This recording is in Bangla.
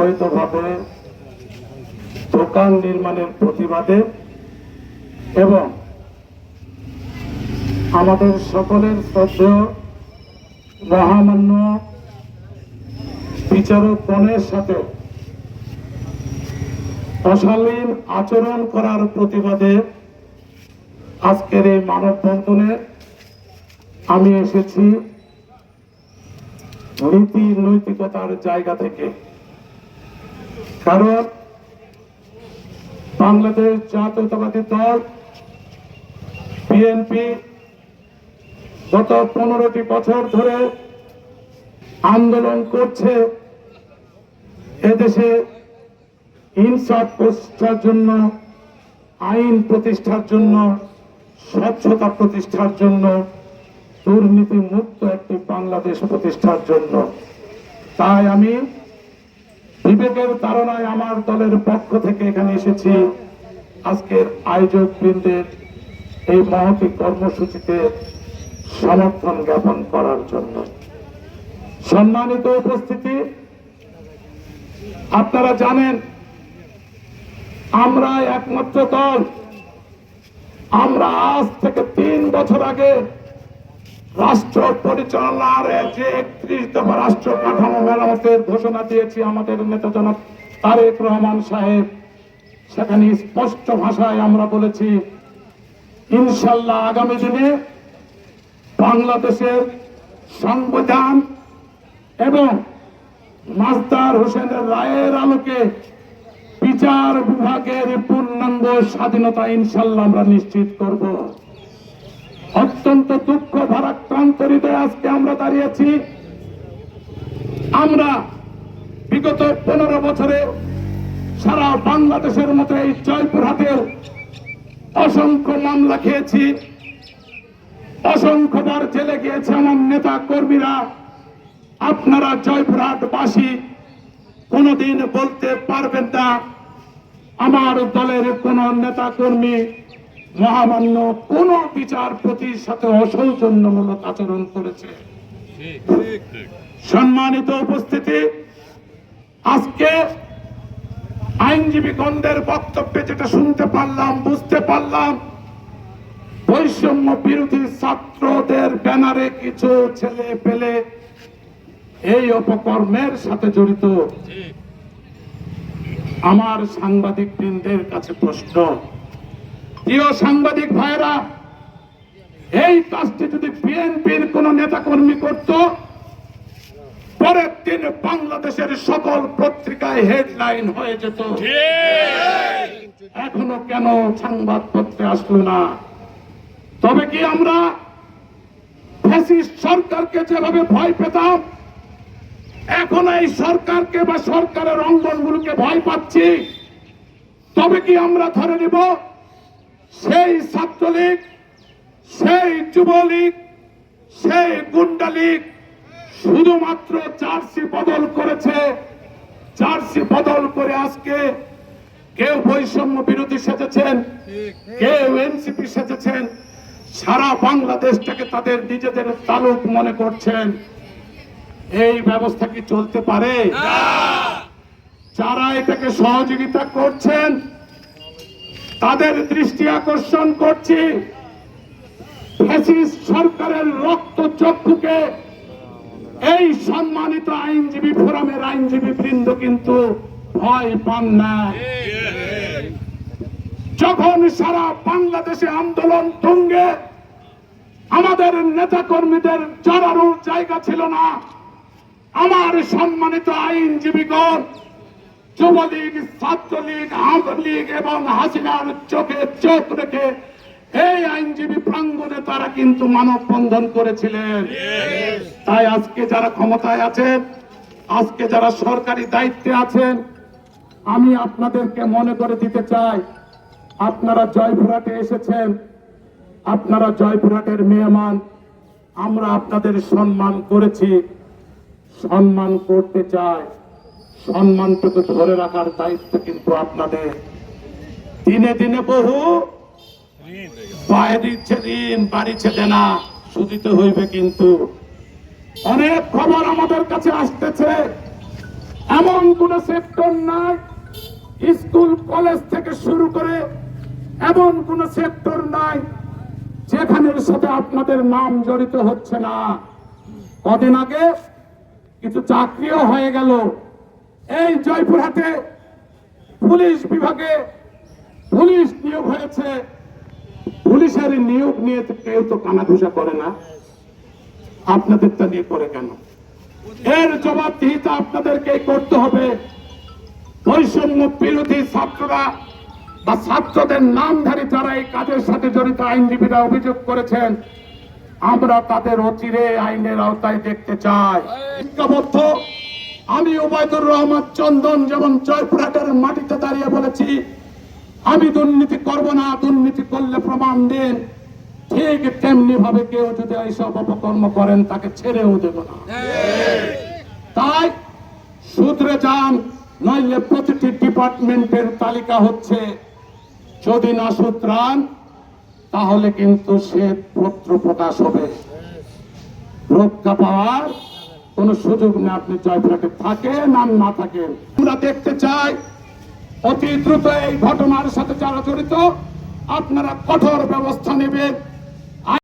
অবৈধভাবে দোকান নির্মাণের প্রতিবাদে এবং আমাদের সকলের শ্রদ্ধেয় মহামান্য বিচারক সাথে অশালীন আচরণ করার প্রতিবাদে আজকের এই মানববন্ধনে আমি এসেছি নীতি নৈতিকতার জায়গা থেকে। কারণ বাংলাদেশ জাতীয়তাবাদী দল, বিএনপি, গত পনেরোটি বছর ধরে আন্দোলন করছে এদেশে হিংসা প্রতিষ্ঠার জন্য, আইন প্রতিষ্ঠার জন্য, স্বচ্ছতা প্রতিষ্ঠার জন্য দুর্নীতি মুক্ত একটি বাংলাদেশ প্রতিষ্ঠার জন্য। তাই আমি বিবেকের তারণায় আমার দলের পক্ষ থেকে এখানে এসেছি। আজকের আয়োজক বৃন্দের এই মহতি কর্মসূচিতে সমর্থন জ্ঞাপন করার জন্য। সম্মানিত উপস্থিতি, আপনারা জানেন আমরা একমাত্র দল। আমরা আজ থেকে তিন বছর আগে রাষ্ট্র পরিচালনার যে একত্রিশতম রাষ্ট্র কাঠামো মেরামতের ঘোষণা দিয়েছি আমাদের নেতা জনক তারেক রহমান সাহেব, সেখানে স্পষ্ট ভাষায় আমরা বলেছি, ইনশাল্লাহ আগামী দিনে বাংলাদেশের সংবিধান এবং মাস্টার হোসেনের রায়ের আলোকে বিচার বিভাগের পূর্ণাঙ্গ স্বাধীনতা ইনশাল্লাহ আমরা নিশ্চিত করব। অত্যন্ত দুঃখ ভারাক্রান্ত হৃদয়ে আজকে আমরা দাঁড়িয়েছি। আমরা বিগত পনেরো বছরে সারা বাংলাদেশের মতো এই জয়পুরহাটের অসংখ্য মামলা খেয়েছি। অসংখ্যবার জেলে গিয়েছে আমার নেতা কর্মীরা। আপনারা জয়পুরহাটবাসী কোনোদিন বলতে পারবেন না। আমার দলের কোন নেতা কর্মী মহামান্য কোন বিচারপতির সাথে অসৌজন্যমূলক আচরণ করেছে। সম্মানিত উপস্থিতি, আজকে আইনজীবী গণদের বক্তব্যে যেটা শুনতে পারলাম, বুঝতে পারলাম, বৈষম্য বিরোধী ছাত্রদের ব্যানারে কিছু ছেলে পেলে এই অপকর্মের সাথে জড়িত। আমার সাংবাদিক বৃন্দের কাছে প্রশ্ন প্রিয় সাংবাদিক ভাইরা, এই কাজটি যদি বিএনপির কোন নেতা কর্মী করত, পরের দিন বাংলাদেশের সকল পত্রিকায় হেডলাইন হয়ে যেত। এখনও কেন সংবাদপত্রে আসলো না? তবে কি আমরা সরকারকে যেভাবে ভয় পেতাম, এখন এই সরকারকে বা সরকারের অঙ্গনগুলোকে ভয় পাচ্ছি। তবে কি আমরা ধরে নিব সেই ছাত্রলীগ, সেই যুবলীগ, সেই গুন্ডা লীগ শুধুমাত্র জার্সি বদল করেছে। জার্সি বদল করে আজকে কেউ বৈষম্য বিরোধী সেজেছেন, কেউ এনসিপি সেজেছেন, সারা বাংলাদেশটাকে তাদের নিজেদের তালুক মনে করছেন। এই ব্যবস্থা কি চলতে পারে? যারা এটাকে সহযোগিতা করছেন তাদের দৃষ্টি আকর্ষণ করছি। সরকারের রক্ত চক্ষুকে এই সম্মানিত আইনজীবী ফোরামের আইনজীবী বৃন্দ কিন্তু ভয় পান না। যখন সারা বাংলাদেশে আন্দোলন তুঙ্গে, আমাদের নেতা কর্মীদের জড়ানোর জায়গা ছিল না। আমার সম্মানিত আইনজীবীগণ যুবলীগ, ছাত্রলীগ আওয়ামী লীগ এবং হাসিনার চোখে চোখ রেখে এই আইনজীবী প্রাঙ্গণে তারা কিন্তু মানববন্ধন করেছিলেন। তাই আজকে যারা ক্ষমতায় আছেন, আজকে যারা সরকারি দায়িত্বে আছেন, আমি আপনাদেরকে মনে করে দিতে চাই, আপনারা জয়পুরহাটে এসেছেন, আপনারা জয়পুরহাটের মেহমান, আমরা আপনাদের সম্মান করেছি, সম্মান করতে চাই। সম্মানটুকু ধরে রাখার দায়িত্ব কিন্তু আপনাদের। দিনে দিনে বহু পায়ে দিচ্ছে ঋণ বাড়িছে দেনা সুদিতে হইবে কিন্তু। অনেক খবর আমাদের কাছে আসতেছে। এমন কোন সেক্টর নাই, স্কুল, কলেজ থেকে শুরু করে এমন কোন সেক্টর নাই, যেখানের সাথে আপনাদের নাম জড়িত হচ্ছে না। কদিন আগে কিছু চাকরিও হয়ে গেল। এই জয়পুরহাটে পুলিশ বিভাগে পুলিশ নিয়োগ হয়েছে। পুলিশের নিয়োগ নিয়ে কেউ তো কানাঘুষা করে না। আপনাদেরটা নিয়ে করে কেন? এর জবাবদিহিতা আপনাদেরকে করতে হবে। বৈষম্য বিরোধী ছাত্ররা বা ছাত্রদের নামধারী যারা এই কাজের সাথে জড়িত আইনজীবীরা অভিযোগ করেছেন, আমরা তাদের অচিরে আইনের আওতায় দেখতে চাই। ঐক্যবদ্ধ আমি ওবায়দুর রহমান চন্দন যেমন জয়পুরহাটের মাটিতে দাঁড়িয়ে বলেছি, আমি দুর্নীতি করব না, দুর্নীতি করলে প্রমাণ দিন। ঠিক তেমনি ভাবে কেউ যদি এইসব অপকর্ম করেন, তাকে ছেড়েও দেব না। তাই সূত্রে যান, নইলে প্রতিটি ডিপার্টমেন্টের তালিকা হচ্ছে, যদি না সূত্রান তাহলে কিন্তু সে পত্র প্রকাশ হবে। রক্ষা পাওয়ার কোন সুযোগ নেই আপনি জয়পুরহাটে থাকেন আর না থাকেন। আমরা দেখতে চাই অতি দ্রুত এই ঘটনার সাথে যারা জড়িত, আপনারা কঠোর ব্যবস্থা নেবেন।